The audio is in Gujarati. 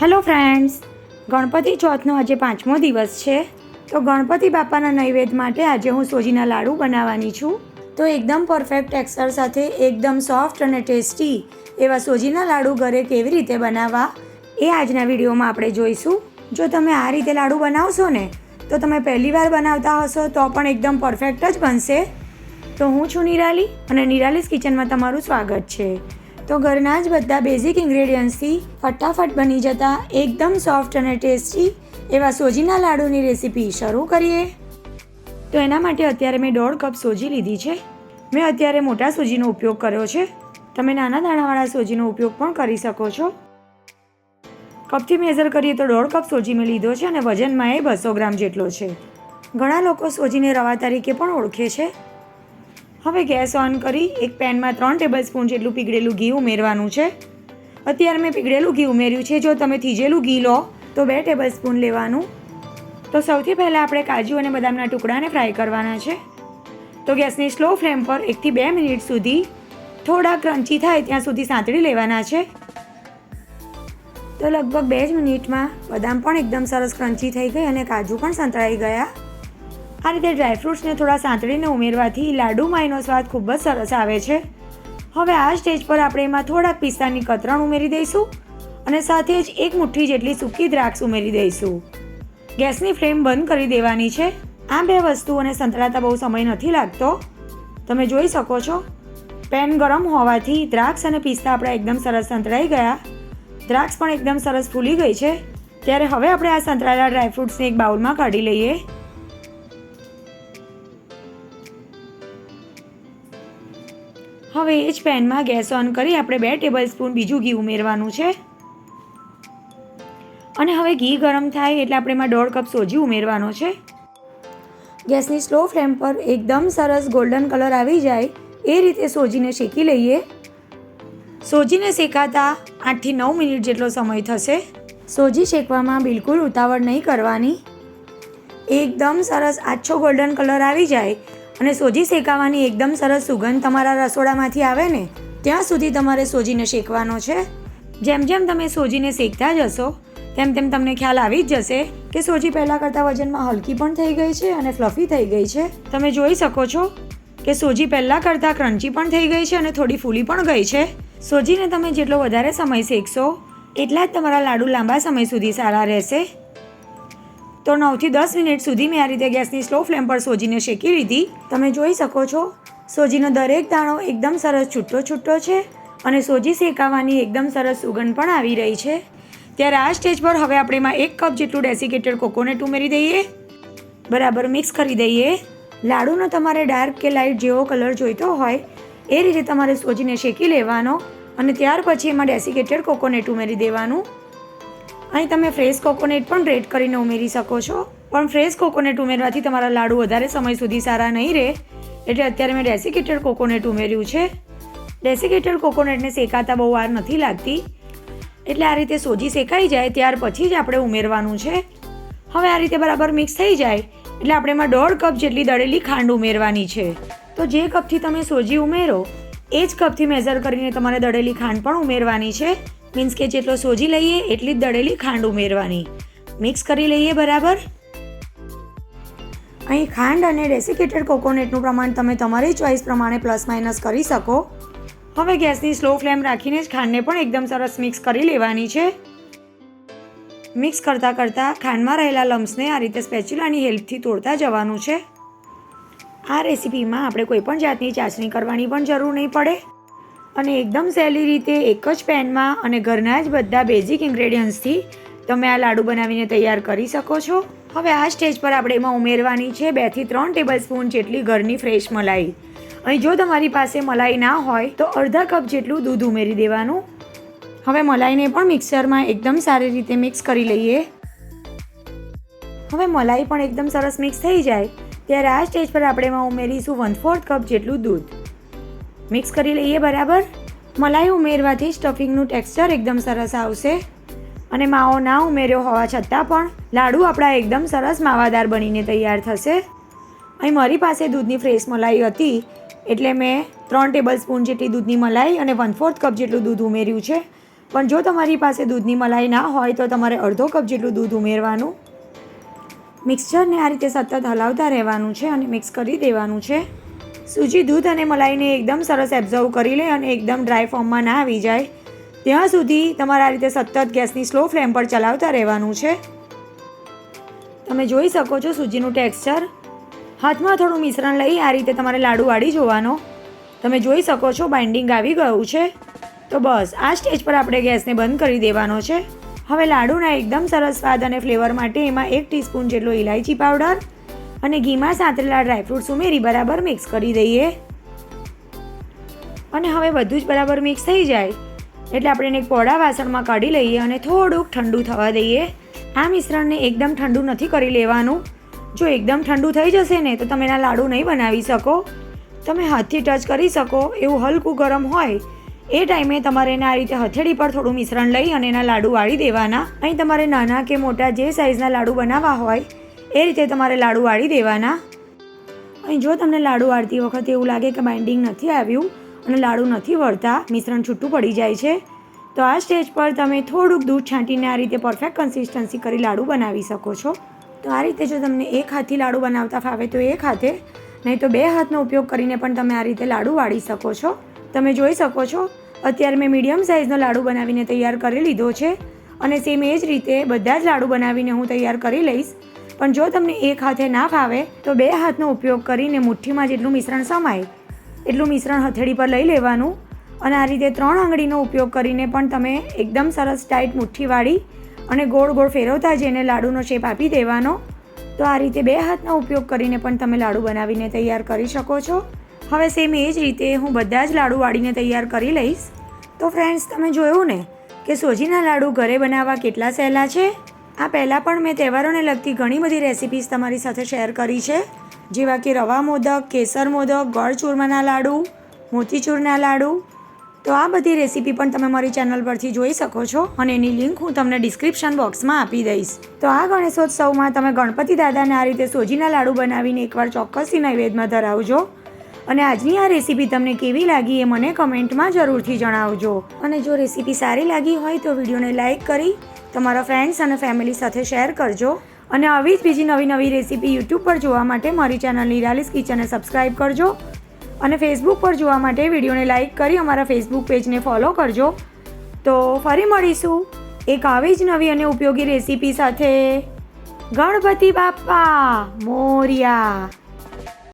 હેલો ફ્રેન્ડ્સ ગણપતિ ચોથનો આજે પાંચમો દિવસ છે. તો ગણપતિ બાપાના નૈવેદ્ય માટે આજે હું સોજીના લાડુ બનાવવાની છું. તો એકદમ પરફેક્ટ ટેક્સચર સાથે, એકદમ સોફ્ટ અને ટેસ્ટી એવા સોજીના લાડુ ઘરે કેવી રીતે બનાવવા એ આજના વિડીયોમાં આપણે જોઈશું. જો તમે આ રીતે લાડુ બનાવશો ને, તો તમે પહેલીવાર બનાવતા હશો તો પણ એકદમ પરફેક્ટ જ બનશે. તો હું છું નિરાલી અને નિરાલીસ કિચનમાં તમારું સ્વાગત છે. તો ઘરના જ બધા બેઝિક ઇન્ગ્રેડિયન્ટ્સથી ફટાફટ બની જતા એકદમ સોફ્ટ અને ટેસ્ટી એવા સોજીના લાડુની રેસીપી શરૂ કરીએ. તો એના માટે અત્યારે મેં દોઢ કપ સોજી લીધી છે. મેં અત્યારે મોટા સોજીનો ઉપયોગ કર્યો છે. તમે નાના દાણાવાળા સોજીનો ઉપયોગ પણ કરી શકો છો. કપથી મેઝર કરીએ તો દોઢ કપ સોજી મેં લીધો છે અને વજનમાં એ બસો ગ્રામ જેટલો છે. ઘણા લોકો સોજીને રવા તરીકે પણ ઓળખે છે. હવે ગેસ ઓન કરી એક પેનમાં ત્રણ ટેબલ સ્પૂન જેટલું પીગળેલું ઘી ઉમેરવાનું છે. અત્યારે મેં પીગળેલું ઘી ઉમેર્યું છે. જો તમે થીજેલું ઘી લો, તો બે ટેબલ સ્પૂન લેવાનું. તો સૌથી પહેલાં આપણે કાજુ અને બદામના ટુકડાને ફ્રાય કરવાના છે. તો ગેસની સ્લો ફ્લેમ પર એકથી બે મિનિટ સુધી થોડા ક્રન્ચી થાય ત્યાં સુધી સાંતળી લેવાના છે. તો લગભગ બે જ મિનિટમાં બદામ પણ એકદમ સરસ ક્રન્ચી થઈ ગઈ અને કાજુ પણ સંતળાઈ ગયા. આ રીતે ડ્રાયફ્રૂટ્સને થોડા સાંતળીને ઉમેરવાથી લાડુમાં એનો સ્વાદ ખૂબ જ સરસ આવે છે. હવે આ સ્ટેજ પર આપણે એમાં થોડાક પિસ્તાની કતરણ ઉમેરી દઈશું અને સાથે જ એક મુઠ્ઠી જેટલી સૂકી દ્રાક્ષ ઉમેરી દઈશું. ગેસની ફ્લેમ બંધ કરી દેવાની છે. આ બે વસ્તુઓને સંતળાતા બહુ સમય નથી લાગતો. તમે જોઈ શકો છો, પેન ગરમ હોવાથી દ્રાક્ષ અને પિસ્તા આપણા એકદમ સરસ સંતળાઈ ગયા. દ્રાક્ષ પણ એકદમ સરસ ફૂલી ગઈ છે. ત્યારે હવે આપણે આ સંતળાયેલા ડ્રાયફ્રૂટ્સને એક બાઉલમાં કાઢી લઈએ. હવે એ જ પેનમાં ગેસ ઓન કરી આપણે બે ટેબલ સ્પૂન બીજું ઘી ઉમેરવાનું છે. અને હવે ઘી ગરમ થાય એટલે આપણે એમાં દોઢ કપ સોજી ઉમેરવાનો છે. ગેસની સ્લો ફ્લેમ પર એકદમ સરસ ગોલ્ડન કલર આવી જાય એ રીતે સોજીને શેકી લઈએ. સોજીને શેકાતા આઠથી નવ મિનિટ જેટલો સમય થશે. સોજી શેકવામાં બિલકુલ ઉતાવળ નહીં કરવાની. એકદમ સરસ આછો ગોલ્ડન કલર આવી જાય અને સોજી શેકાવાની એકદમ સરસ સુગંધ તમારા રસોડામાંથી આવે ને, ત્યાં સુધી તમારે સોજીને શેકવાનો છે. જેમ જેમ તમે સોજીને શેકતા જશો, તેમ તેમ તમને ખ્યાલ આવી જ જશે કે સોજી પહેલાં કરતાં વજનમાં હલકી પણ થઈ ગઈ છે અને ફ્લફી થઈ ગઈ છે. તમે જોઈ શકો છો કે સોજી પહેલાં કરતાં ક્રન્ચી પણ થઈ ગઈ છે અને થોડી ફૂલી પણ ગઈ છે. સોજીને તમે જેટલો વધારે સમય શેકશો, એટલા જ તમારા લાડુ લાંબા સમય સુધી સારા રહેશે. તો નવથી દસ મિનિટ સુધી મેં આ રીતે ગેસની સ્લો ફ્લેમ પર સોજીને શેકી લીધી. તમે જોઈ શકો છો, સોજીનો દરેક દાણો એકદમ સરસ છૂટો છૂટો છે અને સોજી શેકાવાની એકદમ સરસ સુગંધ પણ આવી રહી છે. ત્યારે આ સ્ટેજ પર હવે આપણે એમાં એક કપ જેટલું ડેસિકેટેડ કોકોનટ ઉમેરી દઈએ. બરાબર મિક્સ કરી દઈએ. લાડુનો તમારે ડાર્ક કે લાઇટ જેવો કલર જોઈતો હોય, એ રીતે તમારે સોજીને શેકી લેવાનો અને ત્યાર પછી એમાં ડેસિકેટેડ કોકોનટ ઉમેરી દેવાનું. અહીં તમે ફ્રેશ કોકોનટ પણ ગ્રેટ કરીને ઉમેરી શકો છો. પણ ફ્રેશ કોકોનટ ઉમેરવાથી તમારા લાડુ વધારે સમય સુધી સારા નહીં રહે. એટલે અત્યારે મેં ડેસિકેટેડ કોકોનટ ઉમેર્યું છે. ડેસિકેટેડ કોકોનટને શેકાતા બહુ વાર નથી લાગતી. એટલે આ રીતે સોજી શેકાઈ જાય ત્યાર પછી જ આપણે ઉમેરવાનું છે. હવે આ રીતે બરાબર મિક્સ થઈ જાય. એટલે આપણે એમાં દોઢ કપ જેટલી દળેલી ખાંડ ઉમેરવાની છે. તો જે કપથી તમે સોજી ઉમેરો, એ જ કપથી મેઝર કરીને તમારે દળેલી ખાંડ પણ ઉમેરવાની છે. મીન્સ કે જેટલો સોજી લઈએ એટલી જ દળેલી ખાંડ ઉમેરવાની. મિક્સ કરી લઈએ બરાબર? અહીં ખાંડ અને ડેસિકેટેડ કોકોનટનું પ્રમાણ તમે તમારી ચોઈસ પ્રમાણે પ્લસ માઇનસ કરી શકો. હવે ગેસની સ્લો ફ્લેમ રાખીને જ ખાંડને પણ એકદમ સરસ મિક્સ કરી લેવાની છે. મિક્સ કરતાં કરતાં ખાંડમાં રહેલા લમ્સને આ રીતે સ્પેચ્યુલાની હેલ્પથી તોડતા જવાનું છે. આ રેસીપીમાં આપણે કોઈ પણ જાતની ચાસણી કરવાની પણ જરૂર નહીં પડે. અને એકદમ સહેલી રીતે એક જ પેનમાં અને ઘરના જ બધા બેઝિક ઇન્ગ્રેડિયન્ટ્સથી તમે આ લાડુ બનાવીને તૈયાર કરી શકો છો. હવે આ સ્ટેજ પર આપણે એમાં ઉમેરવાની છે બેથી ત્રણ ટેબલ સ્પૂન જેટલી ઘરની ફ્રેશ મલાઈ. અહીં જો તમારી પાસે મલાઈ ના હોય તો અડધા કપ જેટલું દૂધ ઉમેરી દેવાનું. હવે મલાઈને પણ મિક્સરમાં એકદમ સારી રીતે મિક્સ કરી લઈએ. હવે મલાઈ પણ એકદમ સરસ મિક્સ થઈ જાય. ત્યારે આ સ્ટેજ પર આપણે એમાં ઉમેરીશું વન ફોર્થ કપ જેટલું દૂધ. મિક્સ કરી લઈએ બરાબર? મલાઈ ઉમેરવાથી સ્ટફિંગનું ટેક્સચર એકદમ સરસ આવશે. અને માવો ના ઉમેર્યો હોવા છતાં પણ લાડુ આપણા એકદમ સરસ માવાદાર બનીને તૈયાર થશે. અહીં મારી પાસે દૂધની ફ્રેશ મલાઈ હતી, એટલે મેં ત્રણ ટેબલ સ્પૂન જેટલી દૂધની મલાઈ અને વન ફોર્થ કપ જેટલું દૂધ ઉમેર્યું છે. પણ જો તમારી પાસે દૂધની મલાઈ ના હોય તો તમારે અડધો કપ જેટલું દૂધ ઉમેરવાનું. મિક્સચરને આ રીતે સતત હલાવતા રહેવાનું છે અને મિક્સ કરી દેવાનું છે. સૂજી દૂધ અને મલાઈને એકદમ સરસ એબ્ઝર્વ કરી લે અને એકદમ ડ્રાય ફોર્મમાં ના આવી જાય. ત્યાં સુધી તમારે આ રીતે સતત ગેસની સ્લો ફ્લેમ પર ચલાવતા રહેવાનું છે. તમે જોઈ શકો છો સૂજીનું ટેક્સચર હાથમાં થોડું મિશ્રણ લઈ આ રીતે તમારે લાડુ વાળી જોવાનો. તમે જોઈ શકો છો બાઇન્ડિંગ આવી ગયું છે. તો બસ, આ સ્ટેજ પર આપણે ગેસને બંધ કરી દેવાનો છે. હવે લાડુના એકદમ સરસ સ્વાદ અને ફ્લેવર માટે એમાં એક ટીસ્પૂન જેટલો ઇલાયચી પાવડર અને ઘીમાં સાંતરેલા ડ્રાયફ્રૂટ્સ ઉમેરી બરાબર મિક્સ કરી દઈએ. અને હવે બધું જ બરાબર મિક્સ થઈ જાય. એટલે આપણે એને એક પોળા વાસણમાં કાઢી લઈએ અને થોડુંક ઠંડુ થવા દઈએ. આ મિશ્રણને એકદમ ઠંડુ નથી કરી લેવાનું. જો એકદમ ઠંડુ થઈ જશે ને, તો તમે એના લાડુ નહીં બનાવી શકો. તમે હાથથી ટચ કરી શકો, એવું હલકું ગરમ હોય. એ ટાઈમે તમારે એના આ રીતે હથેળી પર થોડું મિશ્રણ લઈ અને એના લાડુ વાળી દેવાના. અહીં તમારે નાના કે મોટા જે સાઇઝના લાડુ બનાવવા હોય એ રીતે તમારે લાડુ વાળી દેવાના. અહીં જો તમને લાડુ વાળતી વખતે એવું લાગે કે બાઇન્ડિંગ નથી આવ્યું અને લાડુ નથી વળતા, મિશ્રણ છૂટું પડી જાય છે, તો આ સ્ટેજ પર તમે થોડુંક દૂધ છાંટીને આ રીતે પરફેક્ટ કન્સિસ્ટન્સી કરી લાડુ બનાવી શકો છો. તો આ રીતે જો તમને એક હાથથી લાડુ બનાવતા ફાવે તો એક હાથે, નહીં તો બે હાથનો ઉપયોગ કરીને પણ તમે આ રીતે લાડુ વાળી શકો છો. તમે જોઈ શકો છો, અત્યારે મેં મીડિયમ સાઇઝનો લાડુ બનાવીને તૈયાર કરી લીધો છે અને સેમ એ જ રીતે બધા જ લાડુ બનાવીને હું તૈયાર કરી લઈશ. પણ જો તમને એક હાથે ના ફાવે, તો બે હાથનો ઉપયોગ કરીને મુઠ્ઠીમાં જેટલું મિશ્રણ સમાય, એટલું મિશ્રણ હથેળી પર લઈ લેવાનું અને આ રીતે ત્રણ આંગળીનો ઉપયોગ કરીને પણ તમે એકદમ સરસ ટાઈટ મુઠ્ઠીવાળી અને ગોળ ગોળ ફેરવતા જઈને લાડુનો શેપ આપી દેવાનો. તો આ રીતે બે હાથનો ઉપયોગ કરીને પણ તમે લાડુ બનાવીને તૈયાર કરી શકો છો. હવે સેમ એ જ રીતે હું બધા જ લાડુ વાળીને તૈયાર કરી લઈશ. તો ફ્રેન્ડ્સ, તમે જોયું ને કે સોજીના લાડુ ઘરે બનાવવા કેટલા સહેલા છે? આ પહેલાં પણ મેં તહેવારોને લગતી ઘણી બધી રેસિપીસ તમારી સાથે શેર કરી છે. જેવા કે રવા મોદક, કેસર મોદક ગોળ ચૂરમાના લાડુ, મોતીચૂરના લાડુ. તો આ બધી રેસીપી પણ તમે મારી ચેનલ પરથી જોઈ શકો છો અને એની લિંક હું તમને ડિસ્ક્રિપ્શન બોક્સમાં આપી દઈશ. તો આ ગણેશોત્સવમાં તમે ગણપતિ દાદાને આ રીતે સોજીના લાડુ બનાવીને એકવાર ચોક્કસથી નૈવેદ્યમાં ધરાવજો. અને આજની આ રેસીપી તમને કેવી લાગી એ મને કમેન્ટમાં જરૂરથી જણાવજો. અને જો રેસીપી સારી લાગી હોય તો વિડીયોને લાઇક કરી તમારા ફ્રેન્ડ્સ અને ફેમિલી સાથે શેર કરજો. અને આવી જ બીજી નવી નવી રેસીપી યુટ્યુબ પર જોવા માટે મારી ચેનલ નિરાલીસ કિચનને સબસ્ક્રાઈબ કરજો. અને ફેસબુક પર જોવા માટે વિડીયોને લાઇક કરી અમારા ફેસબુક પેજને ફોલો કરજો. તો ફરી મળીશું એક આવી જ નવી અને ઉપયોગી રેસીપી સાથે. ગણપતિ બાપા મોર્યા.